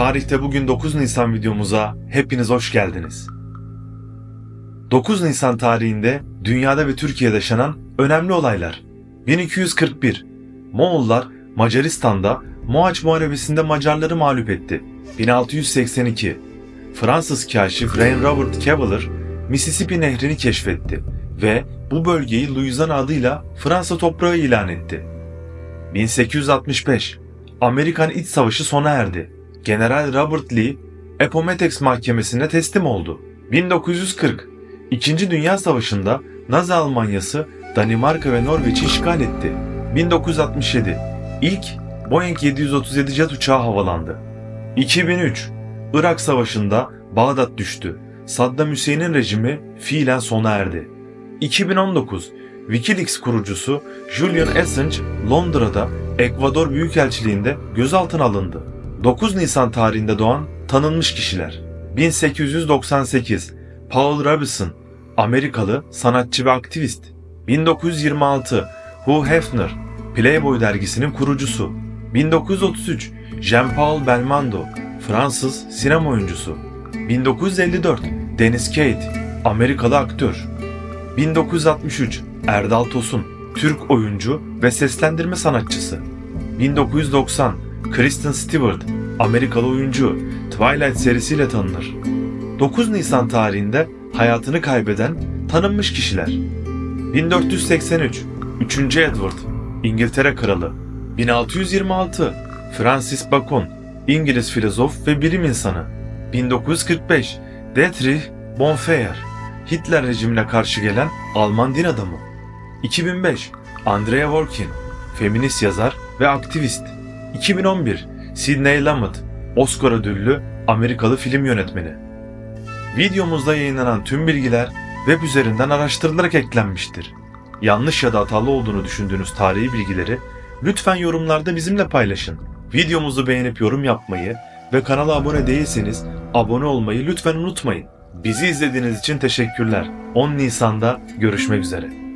Tarihte bugün 9 Nisan videomuza hepiniz hoş geldiniz. 9 Nisan tarihinde dünyada ve Türkiye'de yaşanan önemli olaylar. 1241 Moğollar Macaristan'da Mohaç Muharebesi'nde Macarları mağlup etti. 1682 Fransız kaşif Rain Robert Cavalier Mississippi nehrini keşfetti ve bu bölgeyi Louisiana adıyla Fransa toprağı ilan etti. 1865 Amerikan İç Savaşı sona erdi. General Robert Lee Appomattox Mahkemesi'ne teslim oldu. 1940 İkinci Dünya Savaşı'nda Nazi Almanyası Danimarka ve Norveç'i işgal etti. 1967 İlk Boeing 737 jet uçağı havalandı. 2003 Irak Savaşı'nda Bağdat düştü. Saddam Hüseyin'in rejimi fiilen sona erdi. 2019 Wikileaks kurucusu Julian Assange Londra'da Ekvador Büyükelçiliğinde gözaltına alındı. 9 Nisan tarihinde doğan tanınmış kişiler. 1898 Paul Robeson Amerikalı sanatçı ve aktivist. 1926 Hugh Hefner Playboy dergisinin kurucusu. 1933 Jean-Paul Belmondo Fransız sinema oyuncusu. 1954 Dennis Quaid Amerikalı aktör. 1963 Erdal Tosun Türk oyuncu ve seslendirme sanatçısı. 1990 Kristen Stewart Amerikalı oyuncu Twilight serisiyle tanınır. 9 Nisan tarihinde hayatını kaybeden tanınmış kişiler. 1483 3. Edward İngiltere Kralı 1626 Francis Bacon İngiliz filozof ve bilim insanı 1945 Dietrich Bonhoeffer Hitler rejimine karşı gelen Alman din adamı 2005 Andrea Dworkin Feminist yazar ve aktivist 2011 Sidney Lumet Oscar ödüllü Amerikalı film yönetmeni Videomuzda yayınlanan tüm bilgiler web üzerinden araştırılarak eklenmiştir. Yanlış ya da hatalı olduğunu düşündüğünüz tarihi bilgileri lütfen yorumlarda bizimle paylaşın. Videomuzu beğenip yorum yapmayı ve kanala abone değilseniz abone olmayı lütfen unutmayın. Bizi izlediğiniz için teşekkürler. 10 Nisan'da görüşmek üzere.